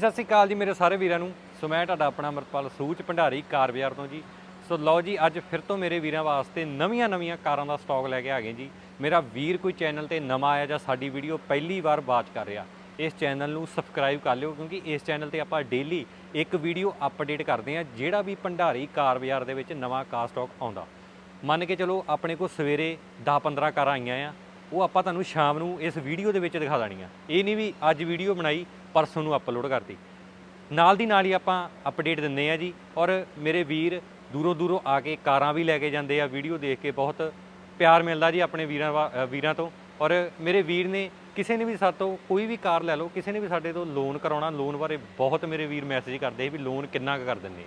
ਹਾਂਜੀ ਸਤਿ ਸ੍ਰੀ ਅਕਾਲ ਜੀ ਮੇਰੇ ਸਾਰੇ ਵੀਰਾਂ ਨੂੰ। ਸੋ ਮੈਂ ਤੁਹਾਡਾ ਆਪਣਾ ਅਮਰਪਾਲ ਸੂਚ ਭੰਡਾਰੀ ਕਾਰ ਬਾਜ਼ਾਰ ਤੋਂ ਜੀ। ਸੋ ਲਓ ਜੀ, ਅੱਜ ਫਿਰ ਤੋਂ ਮੇਰੇ ਵੀਰਾਂ ਵਾਸਤੇ ਨਵੀਆਂ-ਨਵੀਆਂ ਕਾਰਾਂ ਦਾ ਸਟਾਕ ਲੈ ਕੇ ਆ ਗਏ ਜੀ। ਮੇਰਾ ਵੀਰ ਕੋਈ ਚੈਨਲ ਤੇ ਨਵਾਂ ਆਇਆ ਜਾਂ ਸਾਡੀ ਵੀਡੀਓ ਪਹਿਲੀ ਵਾਰ ਵਾਚ ਕਰ ਰਿਹਾ, ਇਸ ਚੈਨਲ ਨੂੰ ਸਬਸਕ੍ਰਾਈਬ ਕਰ ਲਿਓ ਕਿਉਂਕਿ ਇਸ ਚੈਨਲ ਤੇ ਆਪਾਂ ਡੇਲੀ ਇੱਕ ਵੀਡੀਓ ਅਪਡੇਟ ਕਰਦੇ ਹਾਂ, ਜਿਹੜਾ ਵੀ ਭੰਡਾਰੀ ਕਾਰ ਬਾਜ਼ਾਰ ਦੇ ਵਿੱਚ ਨਵਾਂ ਕਾਰ ਸਟਾਕ ਆਉਂਦਾ। ਮੰਨ ਕੇ ਚਲੋ ਆਪਣੇ ਕੋਲ ਸਵੇਰੇ 10-15 ਕਾਰਾਂ ਆਈਆਂ ਆ, ਉਹ ਆਪਾਂ ਤੁਹਾਨੂੰ ਸ਼ਾਮ ਨੂੰ ਇਸ ਵੀਡੀਓ ਦੇ ਵਿੱਚ ਦਿਖਾ ਦੇਣੀਆਂ। ਇਹ ਨਹੀਂ ਵੀ ਅੱਜ ਵੀਡੀਓ ਬਣਾਈ ਪਰਸੋਂ ਨੂੰ ਅਪਲੋਡ ਕਰਤੀ। ਨਾਲ ਦੀ ਨਾਲ ਹੀ ਆਪਾਂ ਅਪਡੇਟ ਦਿੰਦੇ ਆ ਜੀ। ਔਰ ਮੇਰੇ ਵੀਰ ਦੂਰੋਂ ਦੂਰੋਂ ਆ ਕੇ ਕਾਰਾਂ ਵੀ ਲੈ ਕੇ ਜਾਂਦੇ ਆ। ਵੀਡੀਓ ਦੇਖ ਕੇ ਬਹੁਤ ਪਿਆਰ ਮਿਲਦਾ ਜੀ ਆਪਣੇ ਵੀਰਾਂ ਵਾ- ਵੀਰਾਂ ਤੋਂ। ਔਰ ਮੇਰੇ ਵੀਰ ਨੇ ਕਿਸੇ ਨੇ ਵੀ ਸਾਡੇ ਤੋਂ ਕੋਈ ਵੀ ਕਾਰ ਲੈ ਲਓ, ਕਿਸੇ ਨੇ ਵੀ ਸਾਡੇ ਤੋਂ ਲੋਨ ਕਰਾਉਣਾ ਲੋਨ ਬਾਰੇ ਬਹੁਤ ਮੇਰੇ ਵੀਰ ਮੈਸੇਜ ਕਰਦੇ ਸੀ ਵੀ ਲੋਨ ਕਿੰਨਾ ਕੁ ਕਰ ਦਿੰਦੇ ਆ।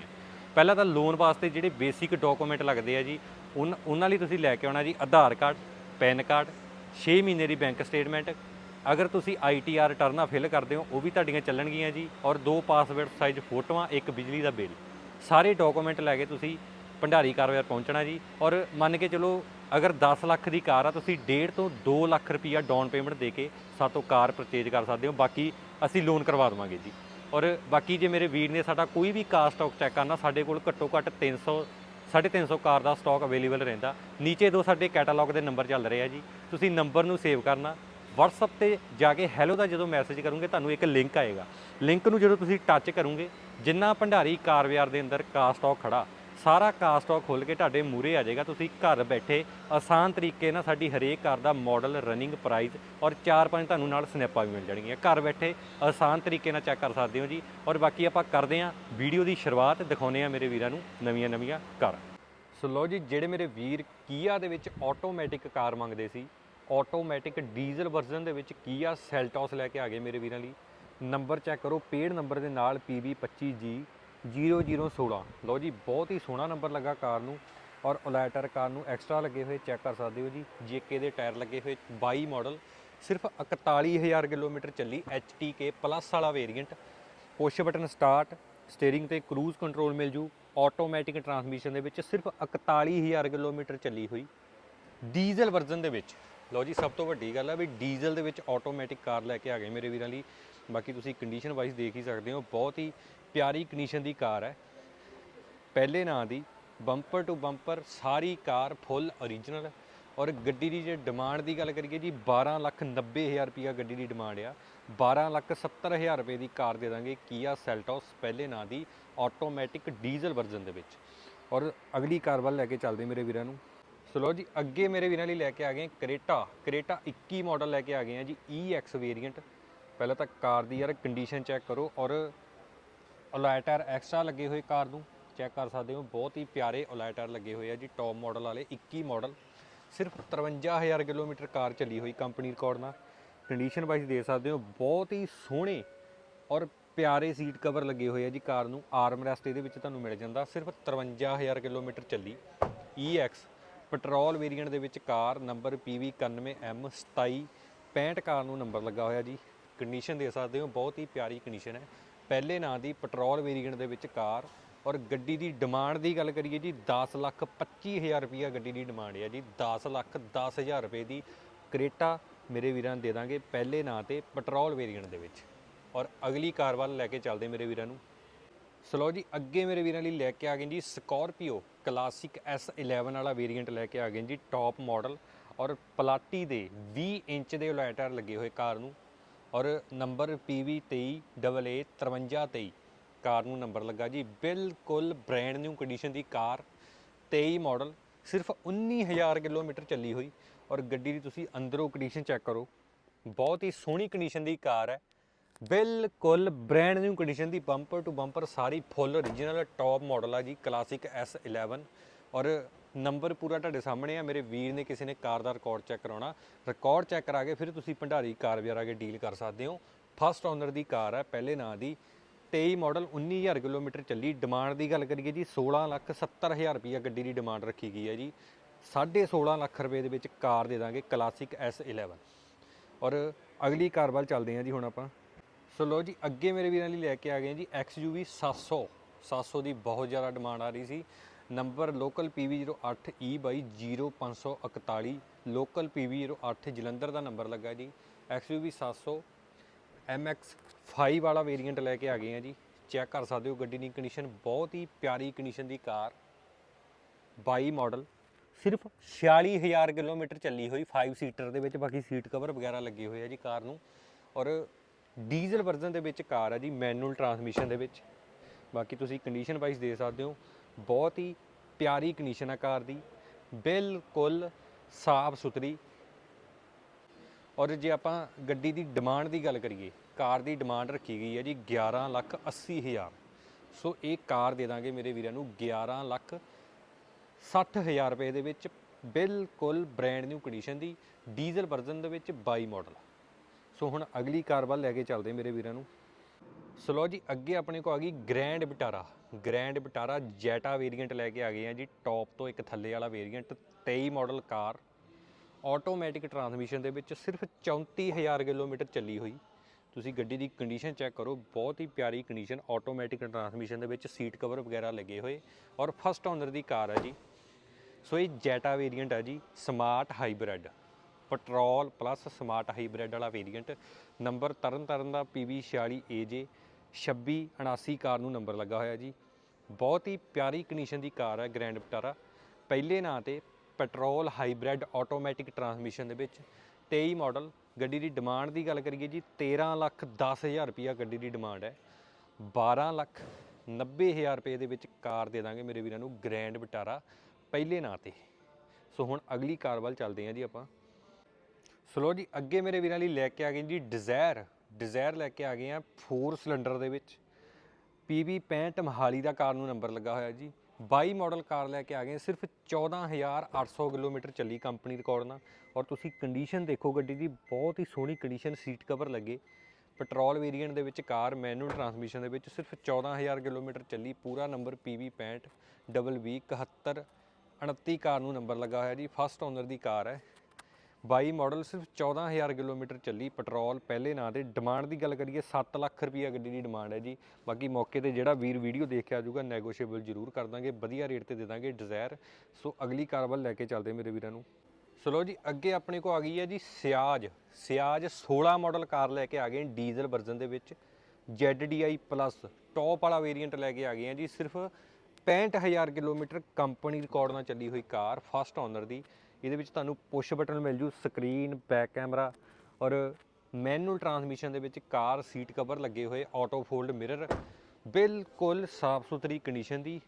ਪਹਿਲਾਂ ਤਾਂ ਲੋਨ ਵਾਸਤੇ ਜਿਹੜੇ ਬੇਸਿਕ ਡਾਕੂਮੈਂਟ ਲੱਗਦੇ ਆ ਜੀ, ਉਨ- ਉਹਨਾਂ ਲਈ ਤੁਸੀਂ ਲੈ ਕੇ ਆਉਣਾ ਜੀ, ਆਧਾਰ ਕਾਰਡ, ਪੈਨ ਕਾਰਡ 6 ਮਹੀਨੇ ਦੀ ਬੈਂਕ ਸਟੇਟਮੈਂਟ ਅਗਰ ਤੁਸੀਂ ਆਈਟੀਆਰ ਰਿਟਰਨਾਂ ਫਿਲ ਕਰਦੇ ਹੋ, ਉਹ ਵੀ ਤੁਹਾਡੀਆਂ ਚੱਲਣਗੀਆਂ ਜੀ। ਔਰ ਦੋ ਪਾਸਵਰਡ ਸਾਈਜ਼ ਫੋਟੋਆਂ, ਇੱਕ ਬਿਜਲੀ ਦਾ ਬਿੱਲ। ਸਾਰੇ ਡਾਕੂਮੈਂਟ ਲੈ ਕੇ ਤੁਸੀਂ ਭੰਡਾਰੀ ਕਾਰਵਾਰ ਪਹੁੰਚਣਾ ਜੀ। ਔਰ ਮੰਨ ਕੇ ਚਲੋ, ਅਗਰ 10 ਲੱਖ ਦੀ ਕਾਰ ਆ, ਤੁਸੀਂ 1.5 ਤੋਂ 2 ਲੱਖ ਰੁਪਈਆ ਡਾਊਨ ਪੇਮੈਂਟ ਦੇ ਕੇ ਸਾਤੋਂ ਕਾਰ ਪਰਚੇਜ ਕਰ ਸਕਦੇ ਹੋ। ਬਾਕੀ ਅਸੀਂ ਲੋਨ ਕਰਵਾ ਦੇਵਾਂਗੇ ਜੀ। ਔਰ ਬਾਕੀ ਜੇ ਮੇਰੇ ਵੀਰ ਨੇ ਸਾਡਾ ਕੋਈ ਵੀ ਕਾਰ ਸਟਾਕ ਚੈੱਕ ਕਰਨਾ, ਸਾਡੇ ਕੋਲ ਘੱਟੋ ਘੱਟ 300 350 ਕਾਰ ਦਾ ਸਟਾਕ ਅਵੇਲੇਬਲ ਰਹਿੰਦਾ। ਨੀਚੇ ਦੋ ਸਾਡੇ ਕੈਟਾਲੌਗ ਦੇ ਨੰਬਰ ਚੱਲ ਰਹੇ ਆ ਜੀ। ਤੁਸੀਂ ਨੰਬਰ ਨੂੰ ਸੇਵ ਕਰਨਾ। WhatsApp ਤੇ ਜਾ ਕੇ ਹੈਲੋ ਦਾ ਜਦੋਂ ਮੈਸੇਜ ਕਰੋਗੇ, ਤੁਹਾਨੂੰ ਇੱਕ ਲਿੰਕ ਆਏਗਾ। ਲਿੰਕ ਨੂੰ ਜਦੋਂ ਤੁਸੀਂ ਟੱਚ ਕਰੋਗੇ, ਜਿੰਨਾ ਭੰਡਾਰੀ ਕਾਰ ਦੇ ਅੰਦਰ ਕਾਰ ਸਟਾਕ ਖੜਾ, ਸਾਰਾ ਕਾਰ ਸਟਾਕ ਖੋਲ ਕੇ ਤੁਹਾਡੇ ਮੂਰੇ ਆ ਜਾਏਗਾ। ਤੁਸੀਂ ਘਰ ਬੈਠੇ ਆਸਾਨ ਤਰੀਕੇ ਨਾਲ ਸਾਡੀ ਹਰੇਕ ਕਾਰ ਦਾ ਮਾਡਲ ਰਨਿੰਗ ਪ੍ਰਾਈਸ ਔਰ 4-5 ਤੁਹਾਨੂੰ ਨਾਲ ਸਨੈਪਾਂ ਵੀ ਮਿਲ ਜਾਣਗੀਆਂ। ਘਰ ਬੈਠੇ ਆਸਾਨ ਤਰੀਕੇ ਨਾਲ ਚੈੱਕ ਕਰ ਸਕਦੇ ਹੋ ਜੀ। ਔਰ ਬਾਕੀ ਆਪਾਂ ਕਰਦੇ ਹਾਂ ਵੀਡੀਓ ਦੀ ਸ਼ੁਰੂਆਤ, ਦਿਖਾਉਂਦੇ ਹਾਂ ਮੇਰੇ ਵੀਰਾਂ ਨੂੰ ਨਵੀਆਂ-ਨਵੀਆਂ ਕਾਰਾਂ। ਸੋ ਲੋ ਜੀ, ਜਿਹੜੇ ਮੇਰੇ ਵੀਰ ਕੀਆ ਦੇ ਵਿੱਚ ਆਟੋਮੈਟਿਕ ਕਾਰ ਮੰਗਦੇ ਸੀ ਆਟੋਮੈਟਿਕ ਡੀਜ਼ਲ ਵਰਜ਼ਨ ਦੇ ਵਿੱਚ ਕੀਆ ਸੈਲਟੋਸ ਲੈ ਕੇ ਆ ਗਏ ਮੇਰੇ ਵੀਰਾਂ ਲਈ। ਨੰਬਰ ਚੈੱਕ ਕਰੋ, ਪੇਡ ਨੰਬਰ ਦੇ ਨਾਲ PB25G 0016 ਲੋ ਜੀ, ਬਹੁਤ ਹੀ ਸੋਹਣਾ ਨੰਬਰ ਲੱਗਾ ਕਾਰ ਨੂੰ ਔਰ ਓਲੈਟਰ ਕਾਰ ਨੂੰ ਐਕਸਟਰਾ ਲੱਗੇ ਹੋਏ ਚੈੱਕ ਕਰ ਸਕਦੇ ਹੋ ਜੀ। ਜੇਕੇ ਦੇ ਟਾਇਰ ਲੱਗੇ ਹੋਏ 22 ਮਾਡਲ। ਸਿਰਫ 41000 ਕਿਲੋਮੀਟਰ ਚੱਲੀ HTK ਪਲੱਸ ਵਾਲਾ variant. Push button start, steering ਤੇ ਕਰੂਜ਼ ਕੰਟਰੋਲ ਮਿਲ ਜੂ। ਆਟੋਮੈਟਿਕ ਟਰਾਂਸਮਿਸ਼ਨ ਦੇ ਵਿੱਚ ਸਿਰਫ 41000 ਕਿਲੋਮੀਟਰ ਚੱਲੀ ਹੋਈ। ਡੀਜ਼ਲ ਵਰਜ਼ਨ ਦੇ ਵਿੱਚ ਲਓ ਜੀ, ਸਭ ਤੋਂ ਵੱਡੀ ਗੱਲ ਆ ਵੀ ਡੀਜ਼ਲ ਦੇ ਵਿੱਚ ਆਟੋਮੈਟਿਕ ਕਾਰ ਲੈ ਕੇ ਆ ਗਏ ਮੇਰੇ ਵੀਰਾਂ ਲਈ। ਬਾਕੀ ਤੁਸੀਂ ਕੰਡੀਸ਼ਨ ਵਾਈਜ਼ ਦੇਖ ਹੀ ਸਕਦੇ ਹੋ, ਬਹੁਤ ਹੀ ਪਿਆਰੀ ਕੰਡੀਸ਼ਨ ਦੀ ਕਾਰ ਹੈ। ਪਹਿਲੇ ਨਾਂ ਦੀ ਬੰਪਰ ਟੂ ਬੰਪਰ ਸਾਰੀ ਕਾਰ ਫੁੱਲ ਓਰੀਜਨਲ ਔਰ ਗੱਡੀ ਦੀ ਜੇ ਡਿਮਾਂਡ ਦੀ ਗੱਲ ਕਰੀਏ ਜੀ 12 ਲੱਖ 90 ਹਜ਼ਾਰ ਰੁਪਈਆ ਗੱਡੀ ਦੀ ਡਿਮਾਂਡ ਆ। 12 ਲੱਖ 70 ਹਜ਼ਾਰ ਰੁਪਏ ਦੀ ਕਾਰ ਦੇ ਦਾਂਗੇ ਕੀਆ ਸੈਲਟੋਸ ਪਹਿਲੇ ਨਾਂ ਦੀ ਆਟੋਮੈਟਿਕ ਡੀਜ਼ਲ ਵਰਜ਼ਨ ਦੇ ਵਿੱਚ। ਔਰ ਅਗਲੀ ਕਾਰ ਵੱਲ ਲੈ ਕੇ ਚੱਲਦੇ ਮੇਰੇ ਵੀਰਾਂ ਨੂੰ। ਸੋ ਲਓ ਜੀ, ਅੱਗੇ ਮੇਰੇ ਵੀਰਾਂ ਲਈ ਲੈ ਕੇ ਆ ਗਏ ਕਰੇਟਾ। ਕਰੇਟਾ 21 ਮਾਡਲ ਲੈ ਕੇ ਆ ਗਏ ਆ ਜੀ EX ਵੇਰੀਐਂਟ ਪਹਿਲਾਂ ਤਾਂ ਕਾਰ ਦੀ ਯਾਰ ਕੰਡੀਸ਼ਨ ਚੈੱਕ ਕਰੋ ਔਰ ਅਲਾਈਟਰ ਐਕਸਟਰਾ ਲੱਗੇ ਹੋਏ ਕਾਰ ਨੂੰ। ਚੈੱਕ ਕਰ ਸਕਦੇ ਹੋ, ਬਹੁਤ ਹੀ ਪਿਆਰੇ ਅਲਾਈਟਰ ਲੱਗੇ ਹੋਏ ਆ ਜੀ ਟੌਪ ਮਾਡਲ ਵਾਲੇ 21 ਮਾਡਲ ਸਿਰਫ 53000 ਕਿਲੋਮੀਟਰ ਕਾਰ ਚੱਲੀ ਹੋਈ ਕੰਪਨੀ ਰਿਕਾਰਡ ਨਾਲ। ਕੰਡੀਸ਼ਨ ਵਾਈਜ਼ ਦੇ ਸਕਦੇ ਹੋ, ਬਹੁਤ ਹੀ ਸੋਹਣੇ ਔਰ ਪਿਆਰੇ ਸੀਟ ਕਵਰ ਲੱਗੇ ਹੋਏ ਆ ਜੀ ਕਾਰ ਨੂੰ। ਆਰਮ ਰੈਸਟ ਇਹਦੇ ਵਿੱਚ ਤੁਹਾਨੂੰ ਮਿਲ ਜਾਂਦਾ। ਸਿਰਫ 53000 ਕਿਲੋਮੀਟਰ ਚੱਲੀ। EX ਪੈਟਰੋਲ ਵੇਰੀਐਂਟ ਦੇ ਵਿੱਚ ਕਾਰ ਨੰਬਰ PV91M 2765 ਕਾਰ ਨੂੰ ਨੰਬਰ ਲੱਗਾ ਹੋਇਆ ਜੀ। ਕੰਡੀਸ਼ਨ ਦੇ ਸਕਦੇ ਹੋ, ਬਹੁਤ ਹੀ ਪਿਆਰੀ ਕੰਡੀਸ਼ਨ ਹੈ। ਪਹਿਲੇ ਨਾਂ ਦੀ ਪੈਟਰੋਲ ਵੇਰੀਐਂਟ ਦੇ ਵਿੱਚ ਕਾਰ ਔਰ ਗੱਡੀ ਦੀ ਡਿਮਾਂਡ ਦੀ ਗੱਲ ਕਰੀਏ ਜੀ 10 ਲੱਖ 25000 ਰੁਪਈਆ ਗੱਡੀ ਦੀ ਡਿਮਾਂਡ ਹੈ ਜੀ। 10 ਲੱਖ 10000 ਰੁਪਏ ਦੀ ਕਰੇਟਾ ਮੇਰੇ ਵੀਰਾਂ ਨੂੰ ਦੇ ਦਾਂਗੇ ਪਹਿਲੇ ਨਾਂ ਤੇ ਪੈਟਰੋਲ ਵੇਰੀਐਂਟ ਦੇ ਵਿੱਚ। ਔਰ ਅਗਲੀ ਕਾਰ ਵੱਲ ਲੈ ਕੇ ਚੱਲਦੇ ਮੇਰੇ ਵੀਰਾਂ ਨੂੰ। ਸਲੋ ਜੀ, ਅੱਗੇ ਮੇਰੇ ਵੀਰਾਂ ਲਈ ਲੈ ਕੇ ਆ ਗਏ ਜੀ ਸਕਾਰਪੀਓ ਕਲਾਸਿਕ S11 ਵਾਲਾ ਵੇਰੀਐਂਟ ਲੈ ਕੇ ਆ ਗਏ ਜੀ ਟੌਪ ਮਾਡਲ ਔਰ ਪਲਾਟੀ ਦੇ 20 ਇੰਚ ਦੇ ਲਾਈਟਰ ਲੱਗੇ ਹੋਏ ਕਾਰ ਨੂੰ ਔਰ ਨੰਬਰ PV23AA5323 ਕਾਰ ਨੂੰ ਨੰਬਰ ਲੱਗਾ ਜੀ। ਬਿਲਕੁਲ ਬ੍ਰੈਂਡ ਨਿਊ ਕੰਡੀਸ਼ਨ ਦੀ ਕਾਰ 23 ਮਾਡਲ ਸਿਰਫ 19000 ਕਿਲੋਮੀਟਰ ਚੱਲੀ ਹੋਈ ਔਰ ਗੱਡੀ ਦੀ ਤੁਸੀਂ ਅੰਦਰੋਂ ਕੰਡੀਸ਼ਨ ਚੈੱਕ ਕਰੋ, ਬਹੁਤ ਹੀ ਸੋਹਣੀ ਕੰਡੀਸ਼ਨ ਦੀ ਕਾਰ ਹੈ। ਬਿਲਕੁਲ ਬ੍ਰੈਂਡ ਨਿਊ ਕੰਡੀਸ਼ਨ ਦੀ ਬੰਪਰ ਟੂ ਬੰਪਰ ਸਾਰੀ ਫੁੱਲ ਓਰੀਜਨਲ ਟੌਪ ਮਾਡਲ ਆ ਜੀ ਕਲਾਸਿਕ S11 ਔਰ ਨੰਬਰ ਪੂਰਾ ਤੁਹਾਡੇ ਸਾਹਮਣੇ ਆ, ਮੇਰੇ ਵੀਰ ਨੇ ਕਿਸੇ ਨੇ ਕਾਰ ਦਾ ਰਿਕਾਰਡ ਚੈੱਕ ਕਰਾਉਣਾ। ਰਿਕਾਰਡ ਚੈੱਕ ਕਰਾ ਕੇ ਫਿਰ ਤੁਸੀਂ ਭੰਡਾਰੀ ਕਾਰ ਬਾਜ਼ਾਰ ਆ ਕੇ ਡੀਲ ਕਰ ਸਕਦੇ ਹੋ। ਫਸਟ ਓਨਰ ਦੀ ਕਾਰ ਹੈ ਪਹਿਲੇ ਨਾਂ ਦੀ। 23 ਮਾਡਲ 19000 ਕਿਲੋਮੀਟਰ ਚੱਲੀ। ਡਿਮਾਂਡ ਦੀ ਗੱਲ ਕਰੀਏ ਜੀ 16 ਲੱਖ 70000 ਰੁਪਈਆ ਗੱਡੀ ਦੀ ਡਿਮਾਂਡ ਰੱਖੀ ਗਈ ਹੈ ਜੀ। 16.5 ਲੱਖ ਰੁਪਏ ਦੇ ਵਿੱਚ ਕਾਰ ਦੇ ਦਾਂਗੇ ਕਲਾਸਿਕ S11 ਔਰ ਅਗਲੀ ਕਾਰ ਵੱਲ ਚੱਲਦੇ ਹਾਂ ਜੀ ਹੁਣ ਆਪਾਂ। ਸੋ ਲੋ ਜੀ, ਅੱਗੇ ਮੇਰੇ ਵੀਰਾਂ ਲਈ ਲੈ ਕੇ ਆ ਗਏ ਜੀ XUV 700 700 ਦੀ ਬਹੁਤ ਜ਼ਿਆਦਾ ਡਿਮਾਂਡ ਆ ਰਹੀ ਸੀ। Number local PV08E by 0541 local PV08 Jalandhar the number ਲੱਗਾ ਜੀ। XUV 700 MX 5 ਵਾਲਾ ਵੇਰੀਐਂਟ ਲੈ ਕੇ ਆ ਗਏ ਆ ਜੀ। ਚੈੱਕ ਕਰ ਸਕਦੇ ਹੋ ਗੱਡੀ ਦੀ ਕੰਡੀਸ਼ਨ ਬਹੁਤ ਹੀ ਪਿਆਰੀ ਕੰਡੀਸ਼ਨ ਦੀ ਕਾਰ। 22 ਮਾਡਲ ਸਿਰਫ 46000 ਕਿਲੋਮੀਟਰ ਚੱਲੀ ਹੋਈ 5 ਸੀਟਰ ਦੇ ਵਿੱਚ, ਬਾਕੀ ਸੀਟ ਕਵਰ ਵਗੈਰਾ ਲੱਗੇ ਹੋਏ ਆ ਜੀ ਕਾਰ ਨੂੰ। ਔਰ ਡੀਜ਼ਲ ਵਰਜ਼ਨ ਦੇ ਵਿੱਚ ਕਾਰ ਆ ਜੀ, ਮੈਨੂਅਲ ਟਰਾਂਸਮਿਸ਼ਨ ਦੇ ਵਿੱਚ। ਬਾਕੀ ਤੁਸੀਂ ਕੰਡੀਸ਼ਨ ਵਾਈਜ਼ ਦੇ ਸਕਦੇ ਹੋ। ਬਹੁਤ ਹੀ ਪਿਆਰੀ ਕੰਡੀਸ਼ਨ ਆ ਕਾਰ ਦੀ। ਬਿਲਕੁਲ ਸਾਫ਼ ਸੁਥਰੀ। ਔਰ ਜੇ ਆਪਾਂ ਗੱਡੀ ਦੀ ਡਿਮਾਂਡ ਦੀ ਗੱਲ ਕਰੀਏ, ਕਾਰ ਦੀ ਡਿਮਾਂਡ ਰੱਖੀ ਗਈ ਹੈ ਜੀ 11 ਲੱਖ 80 ਹਜ਼ਾਰ। ਸੋ ਇਹ ਕਾਰ ਦੇ ਦਾਂਗੇ ਮੇਰੇ ਵੀਰਾਂ ਨੂੰ 11 ਲੱਖ 60 ਹਜ਼ਾਰ ਰੁਪਏ ਦੇ ਵਿੱਚ। ਬਿਲਕੁਲ ਬ੍ਰਾਂਡ ਨਿਊ ਕੰਡੀਸ਼ਨ ਦੀ ਡੀਜ਼ਲ ਵਰਜ਼ਨ ਦੇ ਵਿੱਚ 22 ਮਾਡਲ ਸੋ ਹੁਣ ਅਗਲੀ ਕਾਰ ਵੱਲ ਲੈ ਕੇ ਚੱਲਦੇ ਮੇਰੇ ਵੀਰਾਂ ਨੂੰ। ਸੋ ਲਓ ਜੀ, ਅੱਗੇ ਆਪਣੇ ਕੋ ਆ ਗਈ Grand Vitara Grand Vitara Zeta variant ਲੈ ਕੇ ਆ ਗਏ ਆ ਜੀ ਟੌਪ ਤੋਂ ਇੱਕ ਥੱਲੇ ਵਾਲਾ variant 23 model car. Automatic transmission ਦੇ ਵਿੱਚ ਸਿਰਫ 34000 ਕਿਲੋਮੀਟਰ ਚੱਲੀ ਹੋਈ। ਤੁਸੀਂ ਗੱਡੀ ਦੀ ਕੰਡੀਸ਼ਨ ਚੈੱਕ ਕਰੋ, ਬਹੁਤ ਹੀ ਪਿਆਰੀ ਕੰਡੀਸ਼ਨ ਆਟੋਮੈਟਿਕ ਟਰਾਂਸਮਿਸ਼ਨ ਦੇ ਵਿੱਚ ਸੀਟ ਕਵਰ ਵਗੈਰਾ ਲੱਗੇ ਹੋਏ ਔਰ ਫਸਟ ਓਨਰ ਦੀ ਕਾਰ ਆ ਜੀ। ਸੋ ਇਹ ਜੈਟਾ ਵੇਰੀਐਂਟ ਆ ਜੀ smart hybrid petrol plus smart hybrid ਵਾਲਾ ਵੇਰੀਐਂਟ ਨੰਬਰ ਤਰਨ ਤਾਰਨ ਦਾ PV46 AJ 2679 ਕਾਰ ਨੂੰ ਨੰਬਰ ਲੱਗਾ ਹੋਇਆ ਜੀ। ਬਹੁਤ ਹੀ ਪਿਆਰੀ ਕੰਡੀਸ਼ਨ ਦੀ ਕਾਰ ਹੈ ਗ੍ਰੈਂਡ ਵਿਟਾਰਾ ਪਹਿਲੇ ਨਾਂ ਤੇ ਪੈਟਰੋਲ ਹਾਈਬ੍ਰਿਡ ਆਟੋਮੈਟਿਕ ਟਰਾਂਸਮਿਸ਼ਨ ਦੇ ਵਿੱਚ 23 ਮਾਡਲ ਗੱਡੀ ਦੀ ਡਿਮਾਂਡ ਦੀ ਗੱਲ ਕਰੀਏ ਜੀ 13 ਲੱਖ 10 ਹਜ਼ਾਰ ਰੁਪਿਆ ਗੱਡੀ ਦੀ ਡਿਮਾਂਡ ਹੈ। 12 ਲੱਖ 90 ਹਜ਼ਾਰ ਰੁਪਏ ਦੇ ਵਿੱਚ ਕਾਰ ਦੇ ਦਾਂਗੇ ਮੇਰੇ ਵੀਰਾਂ ਨੂੰ ਗ੍ਰੈਂਡ ਵਿਟਾਰਾ ਪਹਿਲੇ ਨਾਂ ਤੇ। ਸੋ ਹੁਣ ਅਗਲੀ ਕਾਰ ਵੱਲ ਚੱਲਦੇ ਹਾਂ ਜੀ ਆਪਾਂ। ਸਲੋ ਜੀ, ਅੱਗੇ ਮੇਰੇ ਵੀਰਾਂ ਲਈ ਲੈ ਕੇ ਆ ਗਏ ਜੀ ਡਿਜ਼ਾਇਰ ਡਿਜ਼ਾਇਰ ਲੈ ਕੇ ਆ ਗਏ ਆ 4 ਸਿਲੰਡਰ ਦੇ ਵਿੱਚ। PB 65 ਮਹਾਲੀ ਦਾ ਕਾਰ ਨੂੰ ਨੰਬਰ ਲੱਗਾ ਹੋਇਆ ਜੀ। 22 ਮਾਡਲ ਕਾਰ ਲੈ ਕੇ ਆ ਗਏ ਸਿਰਫ 14800 ਕਿਲੋਮੀਟਰ ਚੱਲੀ ਕੰਪਨੀ ਰਿਕਾਰਡ ਨਾਲ। ਔਰ ਤੁਸੀਂ ਕੰਡੀਸ਼ਨ ਦੇਖੋ ਗੱਡੀ ਦੀ, ਬਹੁਤ ਹੀ ਸੋਹਣੀ ਕੰਡੀਸ਼ਨ ਸੀਟ ਕਵਰ ਲੱਗੇ। ਪੈਟਰੋਲ ਵੇਰੀਐਂਟ ਦੇ ਵਿੱਚ ਕਾਰ ਮੈਨੂਅਲ ਟਰਾਂਸਮਿਸ਼ਨ ਦੇ ਵਿੱਚ ਸਿਰਫ 14000 ਕਿਲੋਮੀਟਰ ਚੱਲੀ। ਪੂਰਾ number PB 65 double V 71 29 car ਨੂੰ ਨੰਬਰ ਲੱਗਾ ਹੋਇਆ ਜੀ। ਫਸਟ ਓਨਰ ਦੀ ਕਾਰ ਹੈ। 22 ਮਾਡਲ ਸਿਰਫ 14000 ਕਿਲੋਮੀਟਰ ਚੱਲੀ ਪੈਟਰੋਲ। ਪਹਿਲੇ ਨਾਂ ਤੇ ਡਿਮਾਂਡ ਦੀ ਗੱਲ ਕਰੀਏ 7 ਲੱਖ ਰੁਪਈਆ ਗੱਡੀ ਦੀ ਡਿਮਾਂਡ ਹੈ ਜੀ। ਬਾਕੀ ਮੌਕੇ ਤੇ ਜਿਹੜਾ ਵੀਰ ਵੀਡੀਓ ਦੇਖ ਕੇ ਆਜੂਗਾ ਨੈਗੋਸ਼ੀਏਬਲ ਜ਼ਰੂਰ ਕਰ ਦਾਂਗੇ, ਵਧੀਆ ਰੇਟ ਤੇ ਦੇ ਦਾਂਗੇ ਡਿਜ਼ਾਇਰ ਸੋ ਅਗਲੀ ਕਾਰ ਵੱਲ ਲੈ ਕੇ ਚੱਲਦੇ ਮੇਰੇ ਵੀਰਾਂ ਨੂੰ। ਚਲੋ ਜੀ, ਅੱਗੇ ਆਪਣੇ ਕੋ ਆ ਗਈ ਹੈ ਜੀ ਸਿਆਜ। ਸਿਆਜ 16 ਮਾਡਲ ਕਾਰ ਲੈ ਕੇ ਆ ਗਏ ਡੀਜ਼ਲ ਵਰਜ਼ਨ ਦੇ ਵਿੱਚ। ZDI ਪਲੱਸ ਟੌਪ ਵਾਲਾ ਵੇਰੀਐਂਟ ਲੈ ਕੇ ਆ ਗਏ ਆ ਜੀ। ਸਿਰਫ 65000 ਕਿਲੋਮੀਟਰ ਕੰਪਨੀ ਰਿਕਾਰਡ ਨਾਲ ਚੱਲੀ ਹੋਈ ਕਾਰ ਫਸਟ ਓਨਰ ਦੀ। ਇਹਦੇ ਵਿੱਚ ਤੁਹਾਨੂੰ ਪੁਸ਼ ਬਟਨ ਮਿਲ ਜੂ ਸਕਰੀਨ ਬੈਕ ਕੈਮਰਾ ਔਰ ਮੈਨੂਅਲ ਟਰਾਂਸਮਿਸ਼ਨ ਦੇ ਵਿੱਚ ਕਾਰ ਸੀਟ ਕਵਰ ਲੱਗੇ ਹੋਏ ਆਟੋ ਫੋਲਡ ਮਿਰਰ ਬਿਲਕੁਲ ਸਾਫ਼ ਸੁਥਰੀ ਕੰਡੀਸ਼ਨ ਦੀ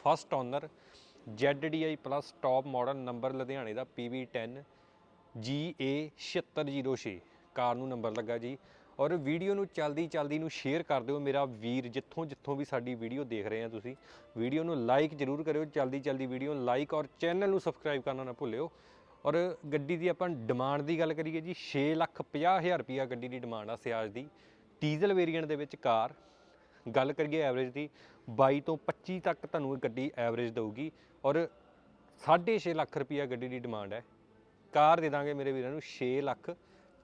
first owner ZDI plus top model number ਲੁਧਿਆਣੇ ਦਾ PB10 GA 7606 ਕਾਰ ਨੂੰ ਨੰਬਰ ਲੱਗਾ ਜੀ। ਔਰ ਵੀਡੀਓ ਨੂੰ ਚਲਦੀ ਚਲਦੀ ਨੂੰ ਸ਼ੇਅਰ ਕਰ ਦਿਓ ਮੇਰਾ ਵੀਰ, ਜਿੱਥੋਂ ਜਿੱਥੋਂ ਵੀ ਸਾਡੀ ਵੀਡੀਓ ਦੇਖ ਰਹੇ ਆ ਤੁਸੀਂ। ਵੀਡੀਓ ਨੂੰ ਲਾਈਕ ਜਰੂਰ ਕਰਿਓ, ਚਲਦੀ ਚਲਦੀ ਵੀਡੀਓ ਨੂੰ ਲਾਈਕ ਔਰ ਚੈਨਲ ਨੂੰ ਸਬਸਕ੍ਰਾਈਬ ਕਰਨਾ ਨਾ ਭੁੱਲਿਓ। ਔਰ ਗੱਡੀ ਦੀ ਆਪਾਂ ਡਿਮਾਂਡ ਦੀ ਗੱਲ ਕਰੀਏ ਜੀ 6 ਲੱਖ 50 ਹਜ਼ਾਰ ਰੁਪਿਆ ਗੱਡੀ ਦੀ ਡਿਮਾਂਡ ਆ ਸਿਆਜ ਦੀ। ਡੀਜ਼ਲ ਵੇਰੀਐਂਟ ਦੇ ਵਿੱਚ ਕਾਰ। ਗੱਲ ਕਰੀਏ ਐਵਰੇਜ ਦੀ 22 ਤੋਂ 25 ਤੱਕ ਤੁਹਾਨੂੰ ਇਹ ਗੱਡੀ ਐਵਰੇਜ ਦੇਊਗੀ। ਔਰ 6.5 ਲੱਖ ਰੁਪਿਆ ਗੱਡੀ ਦੀ ਡਿਮਾਂਡ ਹੈ। ਕਾਰ ਦੇ ਦਾਂਗੇ ਮੇਰੇ ਵੀਰਾਂ ਨੂੰ 6 ਲੱਖ।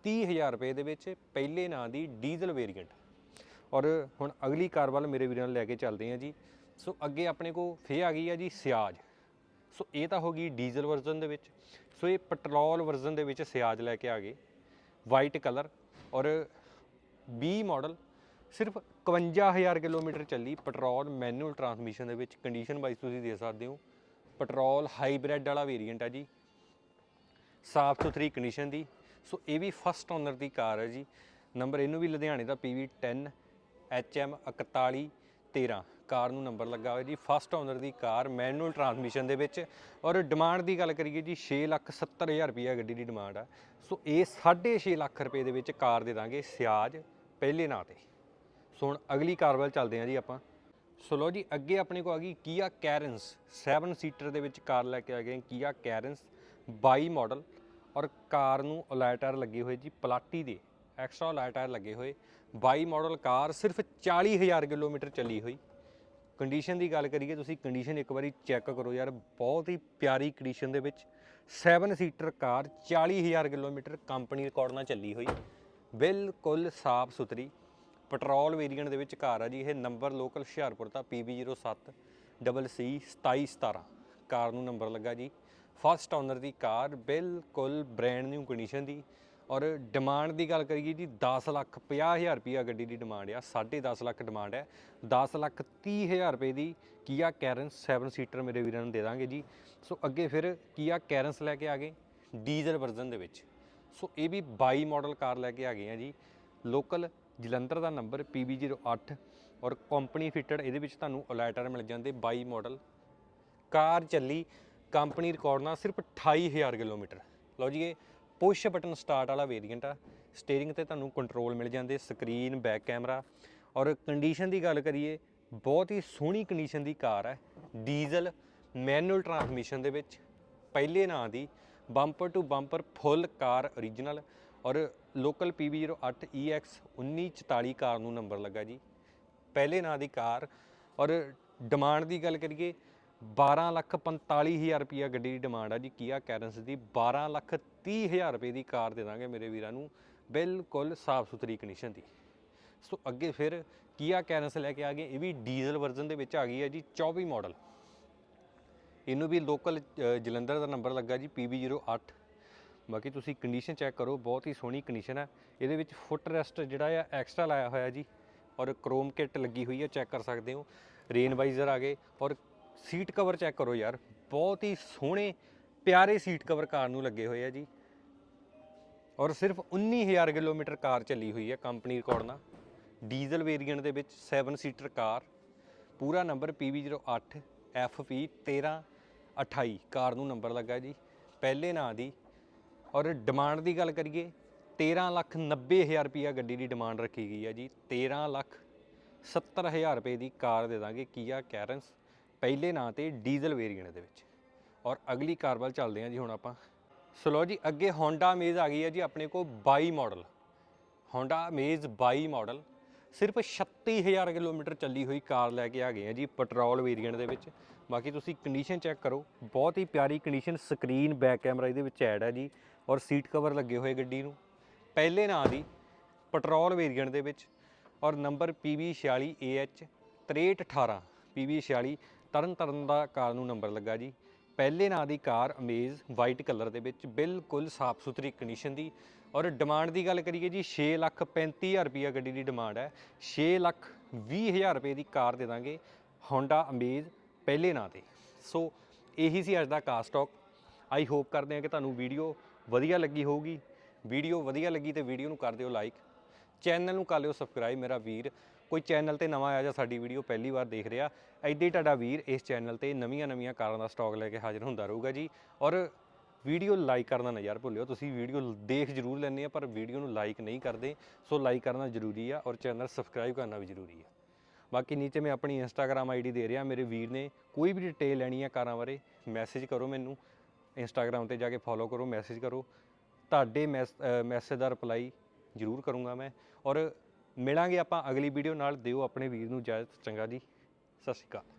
30 ਹਜ਼ਾਰ ਰੁਪਏ ਦੇ ਵਿੱਚ ਪਹਿਲੇ ਨਾਂ ਦੀ ਡੀਜ਼ਲ ਵੇਰੀਐਂਟ। ਔਰ ਹੁਣ ਅਗਲੀ ਕਾਰ ਵੱਲ ਮੇਰੇ ਵੀਰਾਂ ਨੂੰ ਲੈ ਕੇ ਚੱਲਦੇ ਹਾਂ ਜੀ। ਸੋ ਅੱਗੇ ਆਪਣੇ ਕੋ ਫੇ ਆ ਗਈ ਆ ਜੀ ਸਿਆਜ। ਸੋ ਇਹ ਤਾਂ ਹੋ ਗਈ ਡੀਜ਼ਲ ਵਰਜ਼ਨ ਦੇ ਵਿੱਚ। ਸੋ ਇਹ ਪੈਟਰੋਲ ਵਰਜ਼ਨ ਦੇ ਵਿੱਚ ਸਿਆਜ ਲੈ ਕੇ ਆ ਗਏ। White colour. ਔਰ 20 ਮਾਡਲ ਸਿਰਫ 51000 ਕਿਲੋਮੀਟਰ ਚੱਲੀ ਪੈਟਰੋਲ ਮੈਨੂਅਲ ਟਰਾਂਸਮਿਸ਼ਨ ਦੇ ਵਿੱਚ। ਕੰਡੀਸ਼ਨ ਵਾਈਜ਼ ਤੁਸੀਂ ਦੇ ਸਕਦੇ ਹੋ। ਪੈਟਰੋਲ ਹਾਈਬ੍ਰਿਡ ਵਾਲਾ ਵੇਰੀਐਂਟ ਆ ਜੀ। ਸਾਫ਼ ਸੁਥਰੀ ਕੰਡੀਸ਼ਨ ਦੀ। ਸੋ ਇਹ ਵੀ ਫਸਟ ਓਨਰ ਦੀ ਕਾਰ ਹੈ ਜੀ। ਨੰਬਰ ਇਹਨੂੰ ਵੀ ਲੁਧਿਆਣੇ ਦਾ PV10 HM 4113 ਕਾਰ ਨੂੰ ਨੰਬਰ ਲੱਗਾ ਹੋਇਆ ਜੀ। ਫਸਟ ਓਨਰ ਦੀ ਕਾਰ ਮੈਨੂਅਲ ਟਰਾਂਸਮਿਸ਼ਨ ਦੇ ਵਿੱਚ। ਔਰ ਡਿਮਾਂਡ ਦੀ ਗੱਲ ਕਰੀਏ ਜੀ 670000 ਰੁਪਏ ਗੱਡੀ ਦੀ ਡਿਮਾਂਡ ਆ। ਸੋ ਇਹ 6.5 ਲੱਖ ਰੁਪਏ ਦੇ ਵਿੱਚ ਕਾਰ ਦੇ ਦਾਂਗੇ ਸਿਆਜ ਪਹਿਲੇ ਨਾਂ ਤੇ। ਸੋ ਹੁਣ ਅਗਲੀ ਕਾਰ ਵੱਲ ਚੱਲਦੇ ਹਾਂ ਜੀ ਆਪਾਂ। ਸੋ ਲੋ ਜੀ, ਅੱਗੇ ਆਪਣੇ ਕੋ ਆ ਗਈ ਕੀਆ ਕੈਰਨਸ 7 ਸੀਟਰ ਦੇ ਵਿੱਚ ਕਾਰ ਲੈ ਕੇ ਆ ਗਏ ਕੀਆ ਕੈਰਨਸ 22 ਮਾਡਲ ਔਰ ਕਾਰ ਨੂੰ ਅਲਾਈ ਟਾਇਰ ਲੱਗੇ ਹੋਏ ਜੀ, ਪਲਾਟੀ ਦੇ ਐਕਸਟਰਾ ਅਲਾਈ ਟਾਇਰ ਲੱਗੇ ਹੋਏ। 22 ਮਾਡਲ ਕਾਰ ਸਿਰਫ 40000 ਕਿਲੋਮੀਟਰ ਚੱਲੀ ਹੋਈ। ਕੰਡੀਸ਼ਨ ਦੀ ਗੱਲ ਕਰੀਏ, ਤੁਸੀਂ ਕੰਡੀਸ਼ਨ ਇੱਕ ਵਾਰੀ ਚੈੱਕ ਕਰੋ ਯਾਰ, ਬਹੁਤ ਹੀ ਪਿਆਰੀ ਕੰਡੀਸ਼ਨ ਦੇ ਵਿੱਚ 7 seater car 40000 kilometre company record ਨਾਲ ਚੱਲੀ ਹੋਈ। ਬਿਲਕੁਲ ਸਾਫ਼ ਸੁਥਰੀ। ਪੈਟਰੋਲ ਵੇਰੀਐਂਟ ਦੇ ਵਿੱਚ ਕਾਰ ਆ ਜੀ, ਇਹ ਨੰਬਰ ਲੋਕਲ ਹੁਸ਼ਿਆਰਪੁਰ ਦਾ PB07 ਡਬਲ ਸੀ 2717 ਕਾਰ ਨੂੰ ਨੰਬਰ ਲੱਗਾ ਜੀ। ਫਸਟ ਓਨਰ ਦੀ ਕਾਰ ਬਿਲਕੁਲ ਬ੍ਰੈਂਡ ਨਿਊ ਕੰਡੀਸ਼ਨ ਦੀ ਔਰ ਡਿਮਾਂਡ ਦੀ ਗੱਲ ਕਰੀਏ ਜੀ 10 ਲੱਖ 50 ਹਜ਼ਾਰ ਰੁਪਈਆ ਗੱਡੀ ਦੀ ਡਿਮਾਂਡ ਆ 10.5 ਲੱਖ ਡਿਮਾਂਡ ਹੈ। 10 ਲੱਖ 30 ਹਜ਼ਾਰ ਰੁਪਏ ਦੀ ਕੀਆ ਕੈਰਨ 7 ਸੀਟਰ ਮੇਰੇ ਵੀਰਾਂ ਨੂੰ ਦੇ ਦਾਂਗੇ ਜੀ। ਸੋ ਅੱਗੇ ਫਿਰ ਕੀਆ ਕੈਰਨਸ ਲੈ ਕੇ ਆ ਗਏ ਡੀਜ਼ਲ ਵਰਜ਼ਨ ਦੇ ਵਿੱਚ। ਸੋ ਇਹ ਵੀ 22 ਮਾਡਲ ਕਾਰ ਲੈ ਕੇ ਆ ਗਏ ਆ ਜੀ। ਲੋਕਲ ਜਲੰਧਰ ਦਾ ਨੰਬਰ PB08 ਔਰ ਕੰਪਨੀ ਫਿਟਡ ਇਹਦੇ ਵਿੱਚ ਤੁਹਾਨੂੰ ਅਲੈਟਰ ਮਿਲ ਜਾਂਦੇ 22 ਮਾਡਲ ਕਾਰ ਚੱਲੀ ਕੰਪਨੀ ਰਿਕਾਰਡ ਨਾਲ ਸਿਰਫ 28000 ਕਿਲੋਮੀਟਰ। ਲਓ ਜੀ, ਇਹ ਪੁਸ਼ ਬਟਨ ਸਟਾਰਟ ਵਾਲਾ ਵੇਰੀਐਂਟ ਆ। ਸਟੀਅਰਿੰਗ ਤੇ ਤੁਹਾਨੂੰ ਕੰਟਰੋਲ ਮਿਲ ਜਾਂਦੇ ਸਕਰੀਨ ਬੈਕ ਕੈਮਰਾ ਔਰ ਕੰਡੀਸ਼ਨ ਦੀ ਗੱਲ ਕਰੀਏ, ਬਹੁਤ ਹੀ ਸੋਹਣੀ ਕੰਡੀਸ਼ਨ ਦੀ ਕਾਰ ਹੈ ਡੀਜ਼ਲ ਮੈਨੂਅਲ ਟਰਾਂਸਮਿਸ਼ਨ ਦੇ ਵਿੱਚ, ਪਹਿਲੇ ਨਾਂ ਦੀ bumper to bumper full car origignal ਔਰ ਲੋਕਲ PB08 EX 1944 ਕਾਰ ਨੂੰ ਨੰਬਰ ਲੱਗਾ ਜੀ। ਪਹਿਲੇ ਨਾਂ ਦੀ ਕਾਰ। ਔਰ ਡਿਮਾਂਡ ਦੀ ਗੱਲ ਕਰੀਏ 12 ਲੱਖ 45 ਹਜ਼ਾਰ ਰੁਪਈਆ ਗੱਡੀ ਦੀ ਡਿਮਾਂਡ ਆ ਜੀ ਕੀਆ ਕੈਰਨਸ ਦੀ। 12 ਲੱਖ 30 ਹਜ਼ਾਰ ਰੁਪਏ ਦੀ ਕਾਰ ਦੇ ਦਾਂਗੇ ਮੇਰੇ ਵੀਰਾਂ ਨੂੰ, ਬਿਲਕੁਲ ਸਾਫ਼ ਸੁਥਰੀ ਕੰਡੀਸ਼ਨ ਦੀ। ਸੋ ਅੱਗੇ ਫਿਰ ਕੀਆ ਕੈਰਨਸ ਲੈ ਕੇ ਆ ਗਏ। ਇਹ ਵੀ ਡੀਜ਼ਲ ਵਰਜ਼ਨ ਦੇ ਵਿੱਚ ਆ ਗਈ ਹੈ ਜੀ 24 ਮਾਡਲ ਇਹਨੂੰ ਵੀ ਲੋਕਲ ਜਲੰਧਰ ਦਾ ਨੰਬਰ ਲੱਗਾ ਜੀ PB08 ਬਾਕੀ ਤੁਸੀਂ ਕੰਡੀਸ਼ਨ ਚੈੱਕ ਕਰੋ, ਬਹੁਤ ਹੀ ਸੋਹਣੀ ਕੰਡੀਸ਼ਨ ਹੈ ਇਹਦੇ ਵਿੱਚ ਫੁੱਟ ਰੈਸਟ ਜਿਹੜਾ ਆ ਐਕਸਟਰਾ ਲਾਇਆ ਹੋਇਆ ਜੀ, ਔਰ ਕ੍ਰੋਮ ਕਿੱਟ ਲੱਗੀ ਹੋਈ ਹੈ ਚੈੱਕ ਕਰ ਸਕਦੇ ਹੋ। ਰੇਨ ਵਾਈਜ਼ਰ ਆ ਗਏ, ਔਰ ਸੀਟ ਕਵਰ ਚੈੱਕ ਕਰੋ ਯਾਰ। ਬਹੁਤ ਹੀ ਸੋਹਣੇ, ਪਿਆਰੇ ਸੀਟ ਕਵਰ ਕਾਰ ਨੂੰ ਲੱਗੇ ਹੋਏ ਆ ਜੀ। ਔਰ ਸਿਰਫ 19000 ਕਿਲੋਮੀਟਰ ਕਾਰ ਚੱਲੀ ਹੋਈ ਹੈ ਕੰਪਨੀ ਰਿਕਾਰਡ ਨਾਲ। ਡੀਜ਼ਲ ਵੇਰੀਐਂਟ ਦੇ ਵਿੱਚ 7 ਸੀਟਰ ਕਾਰ। ਪੂਰਾ ਨੰਬਰ PB08 FP 1328 ਕਾਰ ਨੂੰ ਨੰਬਰ ਲੱਗਾ ਜੀ। ਪਹਿਲੇ ਨਾਂ ਦੀ। ਔਰ ਡਿਮਾਂਡ ਦੀ ਗੱਲ ਕਰੀਏ 13 ਲੱਖ 90 ਹਜ਼ਾਰ ਰੁਪਈਆ ਗੱਡੀ ਦੀ ਡਿਮਾਂਡ ਰੱਖੀ ਗਈ ਹੈ ਜੀ। 13 ਲੱਖ 70 ਹਜ਼ਾਰ ਰੁਪਏ ਦੀ ਕਾਰ ਦੇ ਦਾਂਗੇ ਕੀਆ ਕੈਰਨਸ ਪਹਿਲੇ ਨਾਂ ਤੇ ਡੀਜ਼ਲ ਵੇਰੀਐਂਟ ਦੇ ਵਿੱਚ। ਔਰ ਅਗਲੀ ਕਾਰ ਵੱਲ ਚੱਲਦੇ ਹਾਂ ਜੀ ਹੁਣ ਆਪਾਂ। ਸੋ ਲਓ ਜੀ, ਅੱਗੇ Honda Amaze ਆ ਗਈ ਹੈ ਜੀ ਆਪਣੇ ਕੋਲ 22 ਮਾਡਲ। Honda Amaze 22 model. ਸਿਰਫ 36000 ਕਿਲੋਮੀਟਰ ਚੱਲੀ ਹੋਈ ਕਾਰ ਲੈ ਕੇ ਆ ਗਏ ਆ ਜੀ ਪੈਟਰੋਲ ਵੇਰੀਐਂਟ ਦੇ ਵਿੱਚ। ਬਾਕੀ ਤੁਸੀਂ ਕੰਡੀਸ਼ਨ ਚੈੱਕ ਕਰੋ। ਬਹੁਤ ਹੀ ਪਿਆਰੀ ਕੰਡੀਸ਼ਨ ਸਕਰੀਨ ਬੈਕ ਕੈਮਰਾ ਇਹਦੇ ਵਿੱਚ ਐਡ ਹੈ ਜੀ। ਔਰ ਸੀਟ ਕਵਰ ਲੱਗੇ ਹੋਏ ਗੱਡੀ ਨੂੰ। ਪਹਿਲੇ ਨਾਂ ਦੀ ਪੈਟਰੋਲ ਵੇਰੀਐਂਟ ਦੇ ਵਿੱਚ। ਔਰ number PB46AH 6318 PB46 Tarn Taran ਦਾ ਕਾਰ ਨੂੰ ਨੰਬਰ ਲੱਗਾ ਜੀ। ਪਹਿਲੇ ਨਾਂ ਦੀ ਕਾਰ ਅਮੇਜ਼ ਵਾਈਟ ਕਲਰ ਦੇ ਵਿੱਚ ਬਿਲਕੁਲ ਸਾਫ਼ ਸੁਥਰੀ ਕੰਡੀਸ਼ਨ ਦੀ। ਔਰ ਡਿਮਾਂਡ ਦੀ ਗੱਲ ਕਰੀਏ ਜੀ 6 ਲੱਖ 35000 ਰੁਪਈਆ ਗੱਡੀ ਦੀ ਡਿਮਾਂਡ ਹੈ। 6 ਲੱਖ 20000 ਰੁਪਏ ਦੀ ਕਾਰ ਦੇ ਦਾਂਗੇ Honda ਅਮੇਜ਼ ਪਹਿਲੇ ਨਾਂ ਤੇ। ਸੋ ਇਹੀ ਸੀ ਅੱਜ ਦਾ ਕਾਰ ਸਟਾਕ ਆਈ ਹੋਪ ਕਰਦੇ ਹਾਂ ਕਿ ਤੁਹਾਨੂੰ ਵੀਡੀਓ ਵਧੀਆ ਲੱਗੀ ਹੋਊਗੀ। ਵੀਡੀਓ ਵਧੀਆ ਲੱਗੀ ਤੇ ਵੀਡੀਓ ਨੂੰ ਕਰ ਦਿਓ ਲਾਈਕ ਚੈਨਲ ਨੂੰ ਕਰ ਲਿਓ ਸਬਸਕ੍ਰਾਈਬ ਮੇਰਾ ਵੀਰ। ਕੋਈ ਚੈਨਲ ਤੇ ਨਵਾਂ ਆਇਆ ਜਾਂ ਸਾਡੀ ਵੀਡੀਓ ਪਹਿਲੀ ਵਾਰ ਦੇਖ ਰਿਹਾ ਐਦਾਂ ਹੀ ਤੁਹਾਡਾ ਵੀਰ ਇਸ ਚੈਨਲ ਤੇ ਨਵੀਆਂ-ਨਵੀਆਂ ਕਾਰਾਂ ਦਾ ਸਟਾਕ ਲੈ ਕੇ ਹਾਜ਼ਰ ਹੁੰਦਾ ਰਹੂਗਾ ਜੀ। ਔਰ ਵੀਡੀਓ ਲਾਈਕ ਕਰਨਾ ਨਾ ਯਾਰ ਭੁੱਲਿਓ, ਤੁਸੀਂ ਵੀਡੀਓ ਦੇਖ ਜ਼ਰੂਰ ਲੈਂਦੇ ਆ, ਪਰ ਵੀਡੀਓ ਨੂੰ ਲਾਈਕ ਨਹੀਂ ਕਰਦੇ, ਸੋ ਲਾਈਕ ਕਰਨਾ ਜ਼ਰੂਰੀ ਆ ਔਰ ਚੈਨਲ ਸਬਸਕ੍ਰਾਈਬ ਕਰਨਾ ਵੀ ਜ਼ਰੂਰੀ ਆ। ਬਾਕੀ ਨੀਚੇ ਮੈਂ ਆਪਣੀ ਇੰਸਟਾਗ੍ਰam ਆਈਡੀ ਦੇ ਰਿਹਾ, ਮੇਰੇ ਵੀਰ ਨੇ ਕੋਈ ਵੀ ਡਿਟੇਲ ਲੈਣੀ ਆ ਕਾਰਾਂ ਬਾਰੇ ਮੈਸੇਜ ਕਰੋ ਮੈਨੂੰ ਇੰਸਟਾਗ੍ਰam ਤੇ ਜਾ ਕੇ ਫੋਲੋ ਕਰੋ ਮੈਸੇਜ ਕਰੋ, ਤੁਹਾਡੇ ਮੈਸੇਜ ਦਾ ਰਿਪਲਾਈ ਜ਼ਰੂਰ ਕਰੂੰਗਾ ਮੈਂ। ਔਰ ਮਿਲਾਂਗੇ ਆਪਾਂ ਅਗਲੀ ਵੀਡੀਓ ਨਾਲ। ਦਿਓ ਆਪਣੇ ਵੀਰ ਨੂੰ ਇਜਾਜ਼ਤ। ਚੰਗਾ ਜੀ। ਸਤਿ ਸ਼੍ਰੀ ਅਕਾਲ।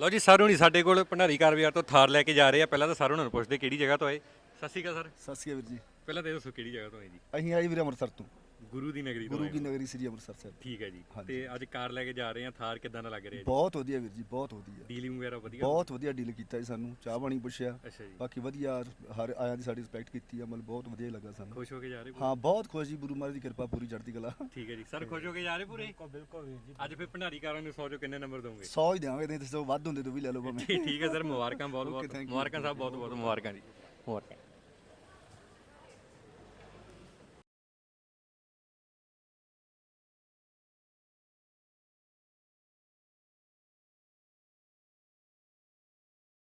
ਲਓ ਜੀ ਸਰ ਹੁਣੀ ਸਾਡੇ ਕੋਲ ਭੰਡਾਰੀ ਕਾਰ ਬਾਜ਼ਾਰ ਤੋਂ ਥਾਰ ਲੈ ਕੇ ਜਾ ਰਹੇ ਆ। ਪਹਿਲਾਂ ਤਾਂ ਸਰ ਹੁਣਾਂ ਨੂੰ ਪੁੱਛਦੇ ਕਿਹੜੀ ਜਗ੍ਹਾ ਤੋਂ ਆਏ। ਸਤਿ ਸ਼੍ਰੀ ਅਕਾਲ ਸਰ। ਸਤਿ ਸ਼੍ਰੀ ਅਕਾਲ ਵੀਰ ਜੀ। ਪਹਿਲਾਂ ਤਾਂ ਦੱਸੋ ਕਿਹੜੀ ਜਗ੍ਹਾ ਤੋਂ ਆਏ ਜੀ। ਅਸੀਂ ਆਏ ਵੀਰ ਅੰਮ੍ਰਿਤਸਰ ਤੋਂ। ਗੁਰੂ ਦੀ ਨਗਰੀ ਤੋਂ ਗੁਰੂ ਆਏ ਕੀ ਹੋ। ਨਗਰੀ ਸ੍ਰੀ ਅੰਮ੍ਰਿਤਸਰ ਸਾਹਿਬ। ਠੀਕ ਹੈ ਜੀ। ਹਾਂਜੀ। ਤੇ ਅੱਜ ਕਾਰ ਲੈ ਕੇ ਜਾ ਰਹੇ ਆ ਥਾਰ ਕਿਦਾਂ ਦਾ ਲੱਗ ਰਿਹਾ ਜੀ? ਬਹੁਤ ਵਧੀਆ ਵੀਰ ਜੀ ਬਹੁਤ ਵਧੀਆ। ਡੀਲਿੰਗ ਵਗੈਰਾ ਵਧੀਆ? ਬਹੁਤ ਵਧੀਆ ਡੀਲ ਕੀਤਾ ਜੀ ਸਾਨੂੰ। ਚਾਹ ਪਾਣੀ ਪੁੱਛਿਆ। ਅੱਛਾ ਜੀ। ਬਾਕੀ ਵਧੀਆ ਹਰ ਆਇਆਂ ਦੀ ਸਾਡੀ ਰਿਸਪੈਕਟ ਕੀਤੀ ਆ। ਮਤਲਬ ਬਹੁਤ ਵਧੀਆ ਲੱਗਾ ਸਾਨੂੰ। ਖੁਸ਼ ਹੋ ਕੇ ਜਾ ਰਹੇ ਪੂਰੇ? ਹਾਂ ਬਹੁਤ ਖੁਸ਼ ਜੀ। ਗੁਰੂ ਮਹਾਰਾਜ ਦੀ ਕਿਰਪਾ ਪੂਰੀ ਚੜ੍ਹਦੀ ਕਲਾ। ਠੀਕ ਹੈ ਜੀ। ਸਰ ਖੁਸ਼ ਹੋ ਕੇ ਜਾ ਰਹੇ ਪੂਰੇ? ਬਿਲਕੁਲ ਵੀਰ ਜੀ। ਅੱਜ ਫਿਰ ਭੰਡਾਰੀ ਕਾਰਾਂ ਨੂੰ 100 ਚੋਂ ਕਿੰਨੇ ਨੰਬਰ ਦੋਗੇ? 100 ਹੀ ਦੇਵਾਂਗੇ ਨਹੀਂ ਤੇ ਸੋ ਵੱਧ ਹੁੰਦੇ ਤੋਂ ਵੀ ਲੈ ਲਓ ਭਾਵੇਂ। ਠੀਕ ਹੈ ਸਰ ਮੁਬਾਰਕਾਂ ਬਹੁਤ Okay, ਬਹੁਤ। thank you. ਮੁਬਾਰਕਾਂ ਸਾਹਿਬ ਬਹੁਤ ਬਹੁਤ ਮੁਬਾਰਕਾਂ ਜੀ। ਮੁਬਾਰਕਾਂ।